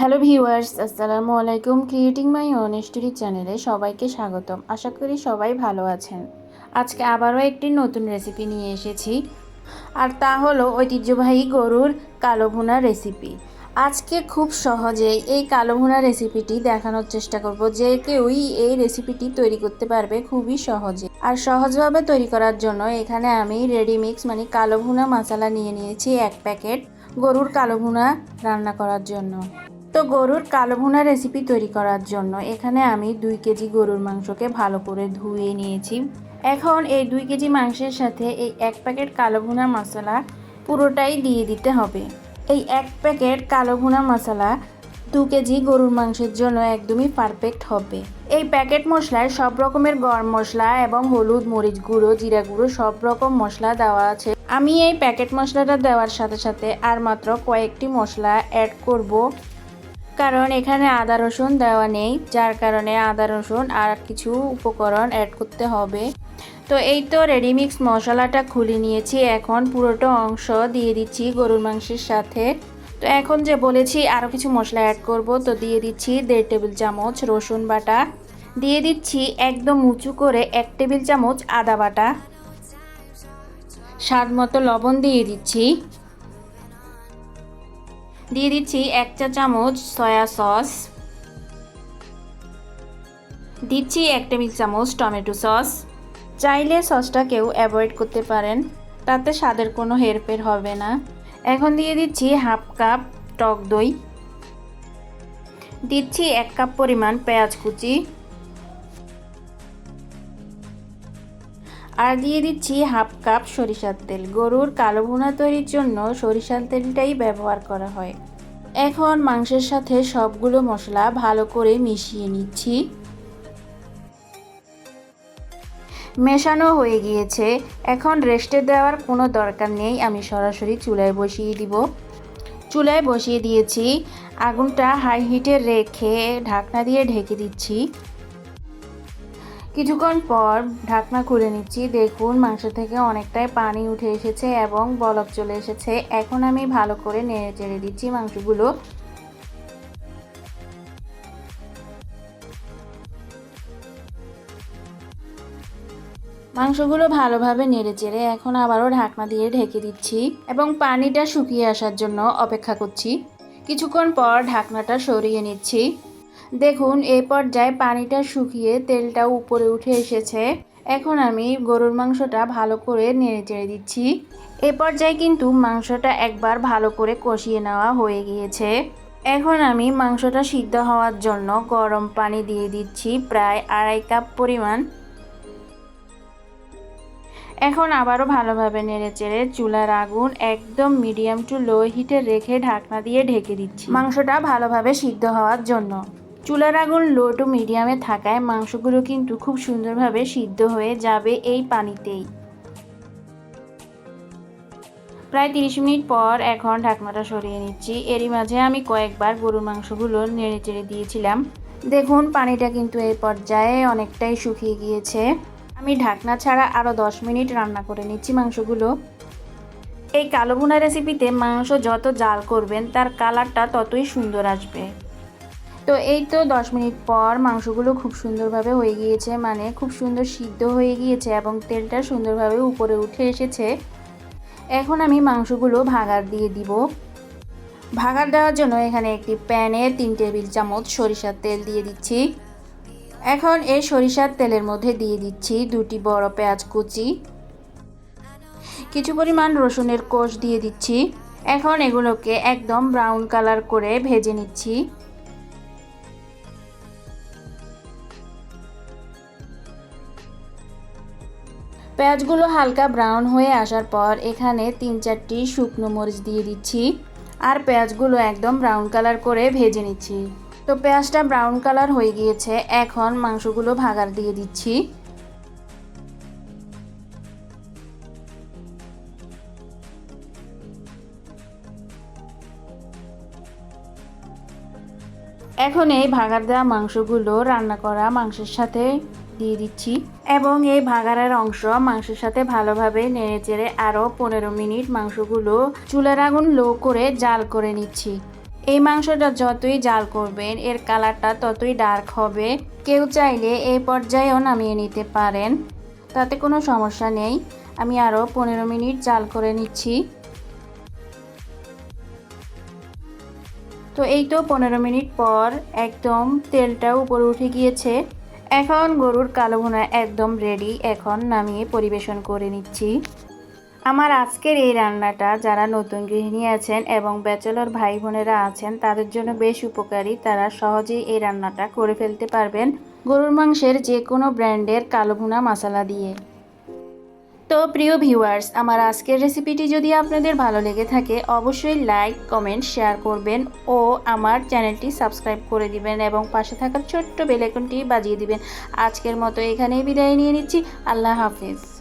Hello viewers, আসসালামু আলাইকুম creating my own story চ্যানেলে সবাইকে স্বাগতম। আশা করি সবাই ভালো আছেন। আজকে আবারও একটি নতুন রেসিপি নিয়ে এসেছি, আর তা হলো ঐতিহ্যবাহী গরুর কালো ভুনা রেসিপি আজকে খুব সহজেই এই কালো ভুনা রেসিপিটি দেখানোর চেষ্টা করব, যে কেউই এই রেসিপিটি তৈরি করতে পারবে খুবই সহজে। আর সহজভাবে তৈরি করার জন্য এখানে আমি রেডি মিক্স মানে কালো ভুনা মশলা নিয়ে নিয়েছি এক প্যাকেট গরুর কালো ভুনা রান্না করার জন্য। গরুর কালো ভুনা রেসিপি তৈরি করার জন্য এখানে আমি দুই কেজি গরুর মাংসকে ভালো করে ধুয়ে নিয়েছি। এখন এই দুই কেজি মাংসের সাথে এই এক প্যাকেট কালো ভুনা মশলা পুরোটাই দিয়ে দিতে হবে। এই এক প্যাকেট কালো ভুনা মশলা দু কেজি গরুর মাংসের জন্য একদমই পারফেক্ট হবে। এই প্যাকেট মশলায় সব রকমের গরম মশলা এবং হলুদ, মরিচ গুঁড়ো, জিরা গুঁড়ো সব রকম মশলা দেওয়া আছে। আমি এই প্যাকেট মশলাটা দেওয়ার সাথে সাথে আর মাত্র কয়েকটি মশলা অ্যাড করব। কারণ এখানে আদা রসুন দেওয়া নেই, যার কারণে আদা রসুন আর কিছু উপকরণ অ্যাড করতে হবে। তো এই তো রেডিমিক্স মশলাটা খুলে নিয়েছি। এখন পুরোটা অংশ দিয়ে দিচ্ছি গরুর মাংসের সাথে। তো এখন যে বলেছি আরও কিছু মশলা অ্যাড করব, তো দিয়ে দিচ্ছি দেড় টেবিল চামচ রসুন বাটা। দিয়ে দিচ্ছি একদম উঁচু করে এক টেবিল চামচ আদা বাটা। স্বাদ মতো লবণ দিয়ে দিচ্ছি। দিয়ে দিচ্ছি এক চা চামচ সয়া সস। দিচ্ছি এক টেবিল চামচ টমেটো সস। চাইলে সসটা কেউ অ্যাভয়েড করতে পারেন, তাতে স্বাদের কোনো হেরফের হবে না। এখন দিয়ে দিচ্ছি হাফ কাপ টক দই। দিচ্ছি এক কাপ পরিমাণ পেঁয়াজ কুচি। আর দিয়ে দিচ্ছি হাফ কাপ সরিষার তেল। গরুর কালো ভুনা তৈরির জন্য সরিষার তেলটাই ব্যবহার করা হয়। এখন মাংসের সাথে সবগুলো মশলা ভালো করে মিশিয়ে নিচ্ছি। মেশানো হয়ে গিয়েছে। এখন রেস্টে দেওয়ার কোনো দরকার নেই। আমি সরাসরি চুলায় বসিয়ে দিব। চুলায় বসিয়ে দিয়েছি। আগুনটা হাই হিটে রেখে ঢাকনা দিয়ে ঢেকে দিচ্ছি। কিছুক্ষণ পর ঢাকনা খুলে নিচ্ছি। দেখুন মাংস থেকে অনেকটাই পানি উঠে এসেছে এবং বলক চলে এসেছে। এখন আমি ভালো করে নেড়ে চেড়ে দিচ্ছি মাংসগুলো। মাংসগুলো ভালোভাবে নেড়ে চেড়ে এখন আবারও ঢাকনা দিয়ে ঢেকে দিচ্ছি এবং পানিটা শুকিয়ে আসার জন্য অপেক্ষা করছি। কিছুক্ষণ পর ঢাকনাটা সরিয়ে নিচ্ছি। দেখুন এই পর্যায়ে পানিটা শুকিয়ে তেলটা উপরে উঠে এসেছে। এখন আমি গরুর মাংসটা ভালো করে নেড়ে চেড়ে দিচ্ছি। এ পর্যায়ে কিন্তু মাংসটা একবার ভালো করে কষিয়ে নেওয়া হয়ে গিয়েছে। এখন আমি মাংসটা সিদ্ধ হওয়ার জন্য গরম পানি দিয়ে দিচ্ছি প্রায় আড়াই কাপ পরিমাণ। এখন আবারও ভালোভাবে নেড়ে চেড়ে চুলার আগুন একদম মিডিয়াম টু লো হিটে রেখে ঢাকনা দিয়ে ঢেকে দিচ্ছি। মাংসটা ভালোভাবে সিদ্ধ হওয়ার জন্য। চুলার আগুন লো টু মিডিয়ামে থাকায় মাংসগুলো কিন্তু খুব সুন্দরভাবে সিদ্ধ হয়ে যাবে এই পানিতেই। প্রায় তিরিশ মিনিট পর এখন ঢাকনাটা সরিয়ে নিচ্ছি। এরই মাঝে আমি কয়েকবার গরুর মাংসগুলো নেড়ে চেড়ে দিয়েছিলাম। দেখুন, পানিটা কিন্তু এই পর্যায়ে অনেকটাই শুকিয়ে গিয়েছে। আমি ঢাকনা ছাড়া আরও দশ মিনিট রান্না করে নিচ্ছি মাংসগুলো। এই কালো ভুনা রেসিপিতে মাংস যত জাল করবেন, তার কালারটা ততই সুন্দর আসবে। তো এই তো দশ মিনিট পর মাংসগুলো খুব সুন্দরভাবে হয়ে গিয়েছে মানে খুব সুন্দর সিদ্ধ হয়ে গিয়েছে এবং তেলটা সুন্দরভাবে উপরে উঠে এসেছে। এখন আমি মাংসগুলো ভাগার দিয়ে দিব। ভাগার দেওয়ার জন্য এখানে একটি প্যানে তিন টেবিল চামচ সরিষার তেল দিয়ে দিচ্ছি। এখন এই সরিষার তেলের মধ্যে দিয়ে দিচ্ছি দুটি বড় পেঁয়াজ কুচি। কিছু পরিমাণ রসুনের কোষ দিয়ে দিচ্ছি। এখন এগুলোকে একদম ব্রাউন কালার করে ভেজে নিচ্ছি। পেঁয়াজগুলো হালকা ব্রাউন হয়ে আসার পর এখানে তিন চারটি শুকনো মরিচ দিয়ে দিচ্ছি আর পেঁয়াজগুলো একদম ব্রাউন কালার করে ভেজে নিচ্ছি। তো পেঁয়াজটা ব্রাউন কালার হয়ে গিয়েছে, এখন মাংসগুলো ভাগার দিয়ে দিচ্ছি। এখন এই ভাগার দেওয়া মাংসগুলো রান্না করা মাংসের সাথে দিয়ে দিচ্ছি। এবং এই ভাগারের অংশ মাংসের সাথে ভালোভাবে নেড়ে চেড়ে আরও পনেরো মিনিট মাংসগুলো চুলার আগুন লো করে জাল করে নিচ্ছি। এই মাংসটা যতই জাল করবেন, এর কালারটা ততই ডার্ক হবে। কেউ চাইলে এই পর্যায়েও নামিয়ে নিতে পারেন। তাতে কোনো সমস্যা নেই। আমি আরও পনেরো মিনিট জাল করে নিচ্ছি। তো এই তো পনেরো মিনিট পর একদম তেলটা উপরে উঠে গিয়েছে। এখন গরুর কালো ভুনা একদম রেডি এখন নামিয়ে পরিবেশন করে নিচ্ছি। আমার আজকের এই রান্নাটা যারা নতুন গৃহিণী আছেন এবং ব্যাচেলর ভাই বোনেরা আছেন, তাদের জন্য বেশ উপকারী। তারা সহজেই এই রান্নাটা করে ফেলতে পারবেন গরুর মাংসের যে কোনো ব্র্যান্ডের কালো ভুনা মশলা দিয়ে। তো প্রিয় ভিউয়ার্স, আমার আজকের রেসিপিটি যদি আপনাদের ভালো লেগে থাকে, অবশ্যই লাইক, কমেন্ট, শেয়ার করবেন ও আমার চ্যানেলটি সাবস্ক্রাইব করে দিবেন এবং পাশে থাকা ছোট্ট বেলাইকনটি বাজিয়ে দিবেন। আজকের মতো এখানেই বিদায় নিয়ে নিচ্ছি। আল্লাহ হাফিজ।